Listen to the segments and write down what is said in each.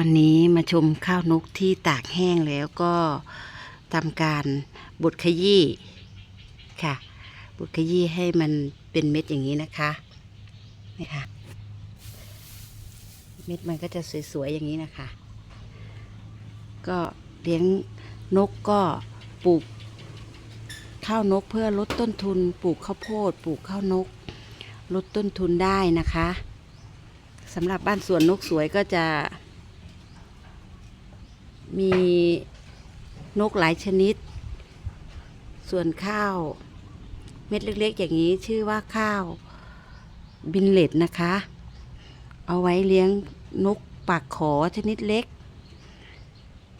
วันนี้มาชมข้าวนกที่ตากแห้งแล้วก็ทำการบดขยี้ค่ะ บดขยี้ให้มันเป็นเม็ดอย่างนี้นะคะนี่ค่ะ เม็ดมันก็จะสวยๆอย่างนี้นะคะ ก็เลี้ยงนกก็ปลูกข้าวนกเพื่อลดต้นทุนปลูกข้าวโพดปลูกข้าวนก ลดต้นทุนได้นะคะสำหรับบ้านสวนนกสวยก็จะ มีนกหลายชนิด ส่วนข้าว เม็ดเล็กๆ อย่างนี้ชื่อว่าข้าวบินเลตนะคะ เอาไว้เลี้ยงนกปากขอชนิดเล็ก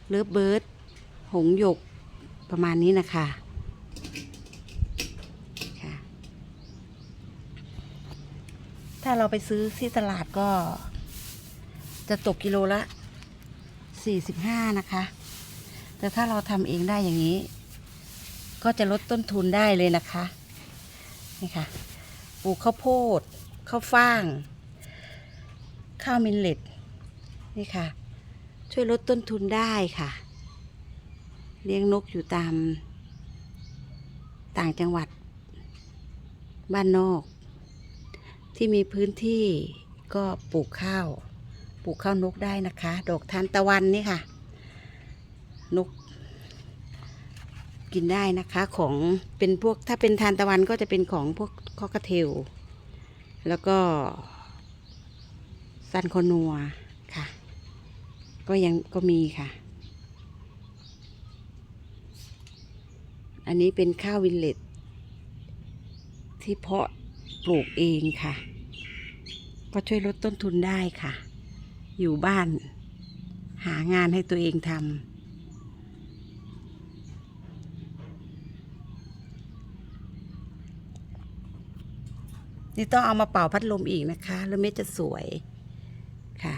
เลิฟเบิร์ดหงหยกประมาณนี้นะคะค่ะ ถ้าเราไปซื้อที่ตลาดก็จะตกกิโลละ 45 นะคะ แต่ถ้าเราทำเองได้อย่างนี้ ก็จะลดต้นทุนได้เลยนะคะ นี่ค่ะ ปลูกข้าวโพด ข้าวฟ่าง ข้าวมิลเลตนี่ค่ะ ช่วยลดต้นทุนได้ค่ะ เลี้ยงนกอยู่ตาม ต่างจังหวัด บ้านนอก ที่มีพื้นที่ก็ปลูกข้าว ปลูกข้าวนกได้นะคะ ดอกทานตะวันนี่ค่ะ นก กินได้นะคะของเป็นพวกถ้าเป็นทานตะวันก็จะเป็นของพวกคอกระเทลแล้วก็ซันโคนัวค่ะ ก็ยังก็มีค่ะ อันนี้เป็นข้าววินเลตที่เพาะปลูกเองค่ะ ก็ช่วยลดต้นทุนได้ค่ะ อยู่บ้าน หางานให้ตัวเองทำนี่ต้องเอามาเป่าพัดลมอีกนะคะ แล้วเม็ดจะสวยค่ะ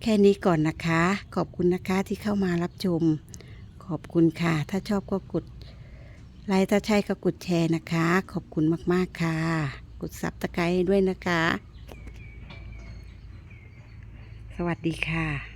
แค่นี้ก่อนนะคะ ขอบคุณนะคะที่เข้ามารับชม ขอบคุณค่ะ ถ้าชอบก็กดไลค์ถ้าใช่ก็กดแชร์นะคะ ขอบคุณมาก ๆ ค่ะ กดซับตะไคร้ด้วยนะคะ วัสดีค่ะ